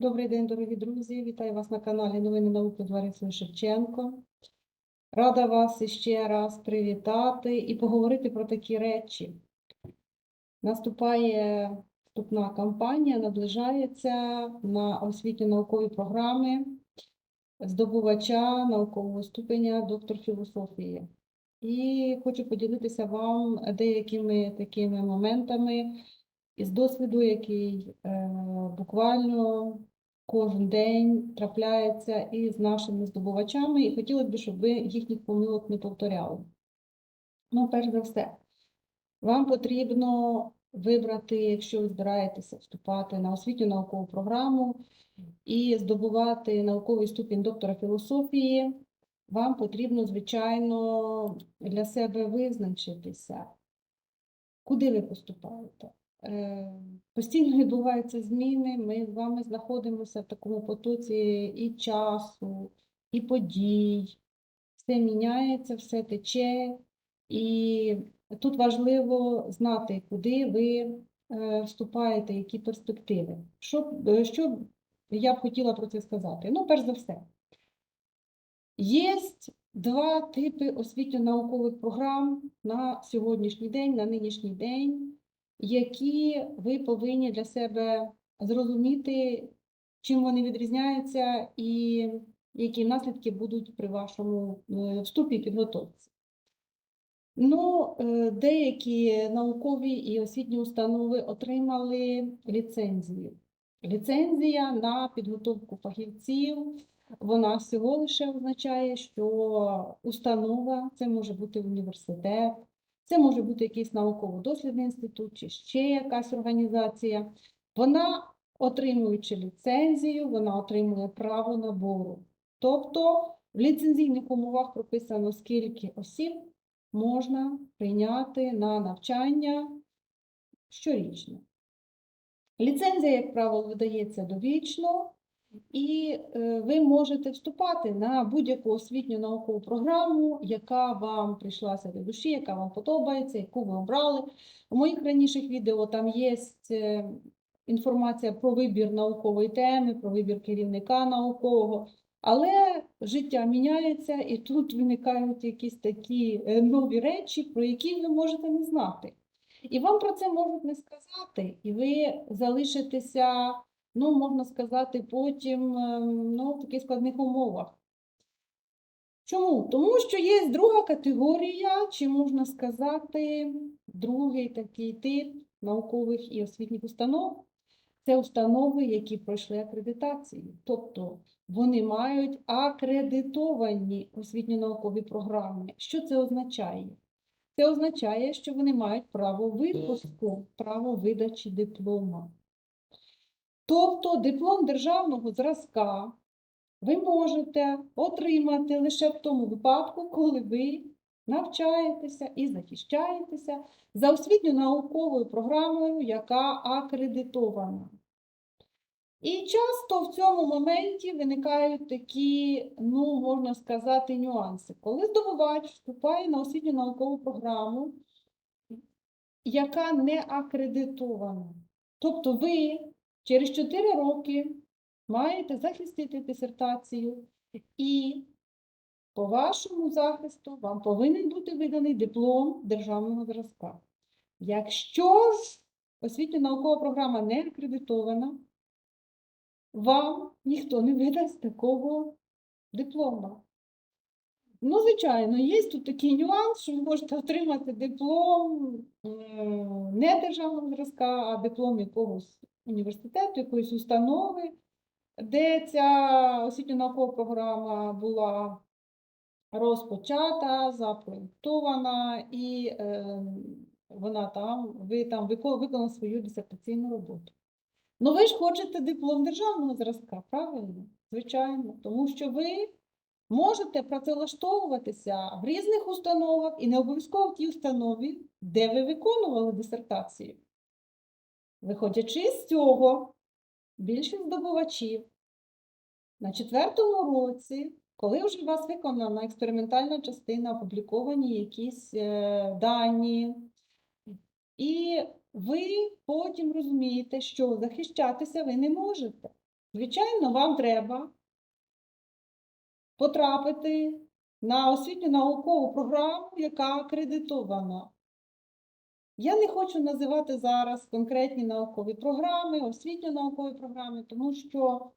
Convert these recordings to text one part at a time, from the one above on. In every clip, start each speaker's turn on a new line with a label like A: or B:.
A: Добрий день, дорогі друзі! Вітаю вас на каналі Новини науки з Ларисою Шевченко. Рада вас іще раз привітати і поговорити про такі речі. Наступає вступна кампанія, наближається на освітньо-наукові програми здобувача наукового ступеня доктор філософії. І хочу поділитися вам деякими такими моментами із досвіду, який е, буквально кожен день трапляється із нашими здобувачами, і хотілося б, щоб ви їхніх помилок не повторяли. Ну, перш за все, вам потрібно вибрати, якщо ви збираєтеся вступати на освітню наукову програму і здобувати науковий ступінь доктора філософії, вам потрібно, звичайно, для себе визначитися, куди ви поступаєте. Е, Постійно відбуваються зміни. Ми з вами знаходимося в такому потоці і часу, і подій. Все міняється, все тече, і тут важливо знати, куди ви е, вступаєте, які перспективи. Що, е, що я б хотіла про це сказати? Ну, перш за все, є два типи освітньо-наукових програм на сьогоднішній день, на нинішній день які ви повинні для себе зрозуміти, чим вони відрізняються і які наслідки будуть при вашому е, вступі підготовці. Ну, е, деякі наукові і освітні установи отримали ліцензію. Ліцензія на підготовку фахівців, вона всього лише означає, що установа, це може бути університет, це може бути якийсь науково-дослідний інститут чи ще якась організація. Вона, отримуючи ліцензію, вона отримує право набору. Тобто в ліцензійних умовах прописано, скільки осіб можна прийняти на навчання щорічно. Ліцензія, як правило, видається довічно, і е, ви можете вступати на будь-яку освітню наукову програму, яка вам прийшлася до душі, яка вам подобається, яку ви обрали. У моїх раніших відео там є е, інформація про вибір наукової теми, про вибір керівника наукового. Але життя міняється, і тут виникають якісь такі е, нові речі, про які ви можете не знати. І вам про це можуть не сказати, і ви залишитеся ну, можна сказати, потім ем, ну, в таких складних умовах. Чому? Тому що є друга категорія, чи можна сказати, другий такий тип наукових і освітніх установ. Це установи, які пройшли акредитацію. Тобто вони мають акредитовані освітньо-наукові програми. Що це означає? Це означає, що вони мають право випуску, право видачі диплома. Тобто диплом державного зразка ви можете отримати лише в тому випадку, коли ви навчаєтеся і захищаєтеся за освітньо-науковою програмою, яка акредитована. І часто в цьому моменті виникають такі, ну, можна сказати, нюанси. Коли здобувач вступає на освітню наукову програму, яка не акредитована. Тобто ви Через 4 роки маєте захистити дисертацію, і по вашому захисту вам повинен бути виданий диплом державного зразка. Якщо ж освітньо-наукова програма не акредитована, вам ніхто не видасть такого диплома. Ну, звичайно, є тут такий нюанс, що ви можете отримати диплом е, не державного зразка, а диплом якогось університету, якоїсь установи, де ця освітньо-наукова програма була розпочата, запроєктована, і е, вона там, ви там виконали свою дисертаційну роботу. Ну, ви ж хочете диплом державного зразка, правильно? Звичайно, тому що ви можете працевлаштовуватися в різних установах і не обов'язково в тій установі, де ви виконували дисертацію. Виходячи з цього, більшість здобувачів на четвертому році, коли вже у вас виконана експериментальна частина, опубліковані якісь е, дані, і ви потім розумієте, що захищатися ви не можете. Звичайно, вам треба потрапити на освітню наукову програму, яка акредитована. Я не хочу називати зараз конкретні наукові програми, освітньо-наукові програми, тому що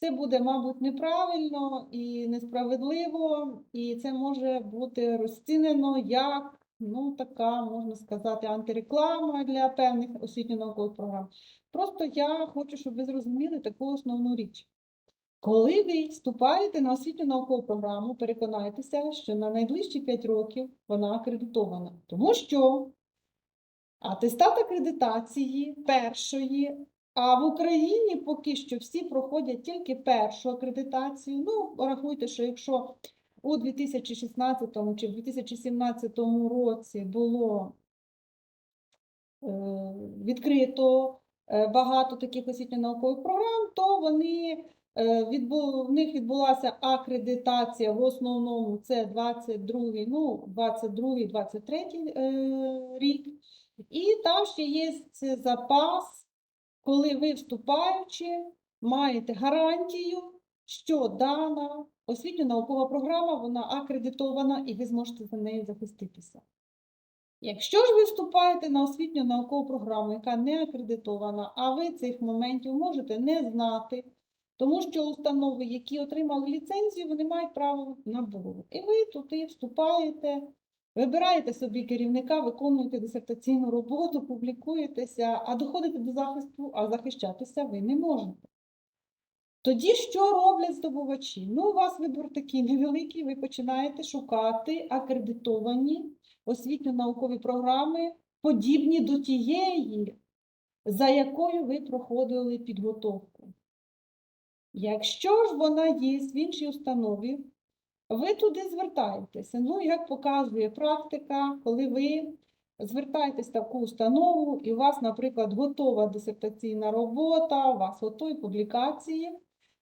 A: це буде, мабуть, неправильно і несправедливо, і це може бути розцінено як, ну, така, можна сказати, антиреклама для певних освітньо-наукових програм. Просто я хочу, щоб ви зрозуміли таку основну річ. Коли ви вступаєте на освітню наукову програму, переконайтеся, що на найближчі 5 років вона акредитована. Тому що атестат акредитації першої, а в Україні поки що всі проходять тільки першу акредитацію. Ну, рахуйте, що якщо у 2016 чи 2017 році було е, відкрито е, багато таких освітньо-наукових програм, то вони Е, в них відбулася акредитація в основному це 22, ну, 22, 23 е, рік. І там ще є запас, коли ви вступаючи, маєте гарантію, що дана освітньо-наукова програма вона акредитована і ви зможете за нею захиститися. Якщо ж ви вступаєте на освітню наукову програму, яка не акредитована, а ви цих моментів можете не знати, тому що установи, які отримали ліцензію, вони мають право набору. І ви туди вступаєте, вибираєте собі керівника, виконуєте дисертаційну роботу, публікуєтеся, а доходите до захисту, а захищатися ви не можете. Тоді що роблять здобувачі? Ну, у вас вибір такий невеликий, ви починаєте шукати акредитовані освітньо-наукові програми, подібні до тієї, за якою ви проходили підготовку. Якщо ж вона є в іншій установі, ви туди звертаєтеся. Ну, як показує практика, коли ви звертаєтесь в таку установу, і у вас, наприклад, готова дисертаційна робота, у вас готові публікації.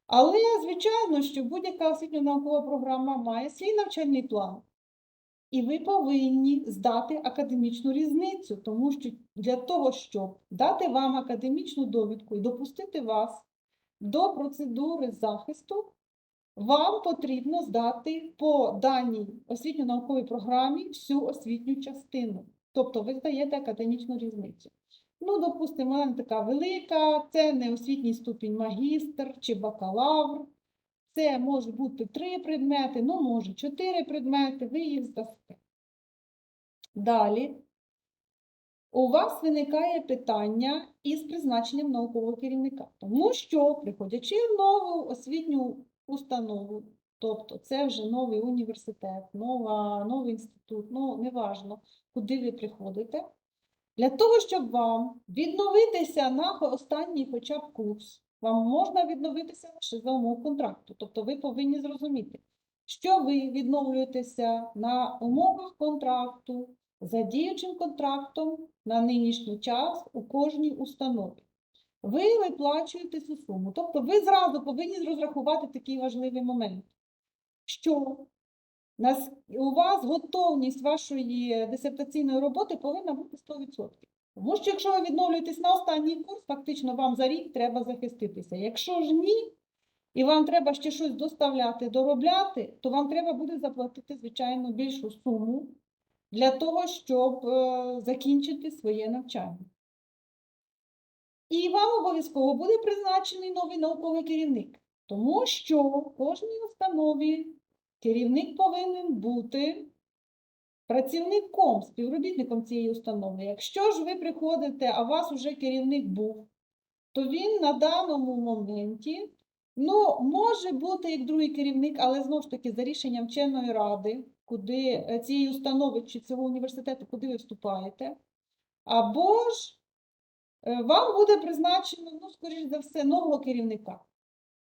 A: Але, звичайно, що будь-яка освітньо-наукова програма має свій навчальний план. І ви повинні здати академічну різницю, тому що для того, щоб дати вам академічну довідку і допустити вас до процедури захисту, вам потрібно здати по даній освітньо-науковій програмі всю освітню частину. Тобто ви здаєте академічну різницю. Ну, допустимо, вона не така велика, це не освітній ступінь магістр чи бакалавр. Це може бути три предмети, ну, може, чотири предмети, ви їх здасте. Далі. У вас виникає питання із призначенням наукового керівника, тому що, приходячи в нову освітню установу, тобто це вже новий університет, нова, новий інститут, ну, неважно, куди ви приходите, для того, щоб вам відновитися на останній хоча б курс, вам можна відновитися лише за умов контракту. Тобто ви повинні зрозуміти, що ви відновлюєтеся на умовах контракту, за діючим контрактом на нинішній час у кожній установі. Ви виплачуєте цю суму. Тобто ви зразу повинні розрахувати такий важливий момент, що у вас готовність вашої дисертаційної роботи повинна бути 100%. Тому що якщо ви відновлюєтесь на останній курс, фактично вам за рік треба захиститися. Якщо ж ні, і вам треба ще щось доставляти, доробляти, то вам треба буде заплатити, звичайно, більшу суму для того, щоб е, закінчити своє навчання. І вам обов'язково буде призначений новий науковий керівник, тому що в кожній установі керівник повинен бути працівником, співробітником цієї установи. Якщо ж ви приходите, а у вас вже керівник був, то він на даному моменті ну, може бути як другий керівник, але знову ж таки за рішенням вченої ради, куди е, цієї установи чи цього університету, куди ви вступаєте, або ж вам буде призначено, ну, скоріш за все, нового керівника.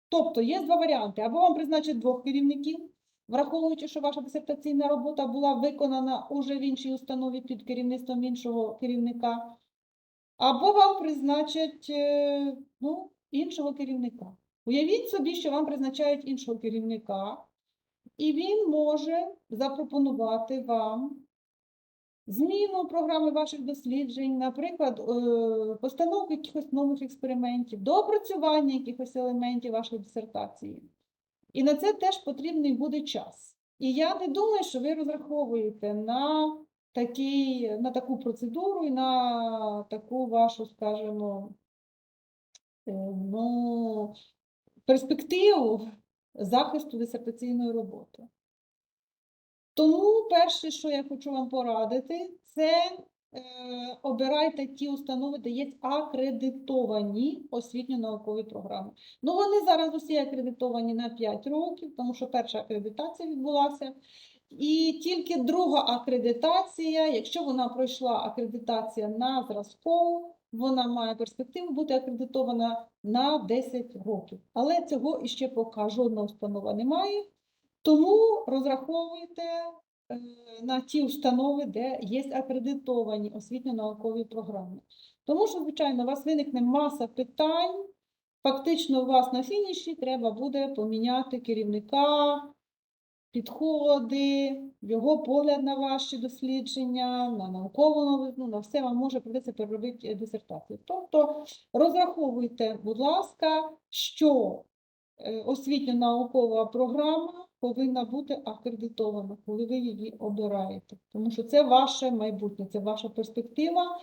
A: Тобто є два варіанти: або вам призначать двох керівників, враховуючи, що ваша дисертаційна робота була виконана уже в іншій установі під керівництвом іншого керівника, або вам призначать е, ну, іншого керівника. Уявіть собі, що вам призначають іншого керівника, і він може запропонувати вам зміну програми ваших досліджень, наприклад, е, постановку якихось нових експериментів, доопрацювання якихось елементів вашої дисертації. І на це теж потрібний буде час. І я не думаю, що ви розраховуєте на, такий, на таку процедуру і на таку вашу, скажімо, е, ну, перспективу захисту дисертаційної роботи. Тому перше, що я хочу вам порадити, це е, обирайте ті установи, де є акредитовані освітньо-наукові програми. Ну, вони зараз усі акредитовані на 5 років, тому що перша акредитація відбулася. І тільки друга акредитація, якщо вона пройшла акредитація на зразкову, вона має перспективу бути акредитована на 10 років. Але цього іще поки жодна установа не має. Тому розраховуйте е, на ті установи, де є акредитовані освітньо-наукові програми. Тому що, звичайно, у вас виникне маса питань. Фактично, у вас на фініші треба буде поміняти керівника, підходи, його погляд на ваші дослідження, на наукову новизну, на все вам може прийдеться переробити дисертацію. Тобто розраховуйте, будь ласка, що освітньо-наукова програма повинна бути акредитована, коли ви її обираєте. Тому що це ваше майбутнє, це ваша перспектива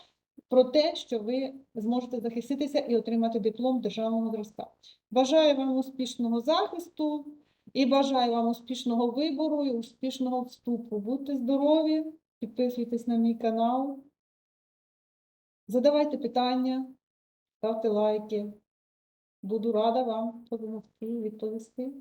A: про те, що ви зможете захиститися і отримати диплом державного зразка. Бажаю вам успішного захисту і бажаю вам успішного вибору і успішного вступу. Будьте здорові, підписуйтесь на мій канал, задавайте питання, ставте лайки. Буду рада вам допомогти відповісти.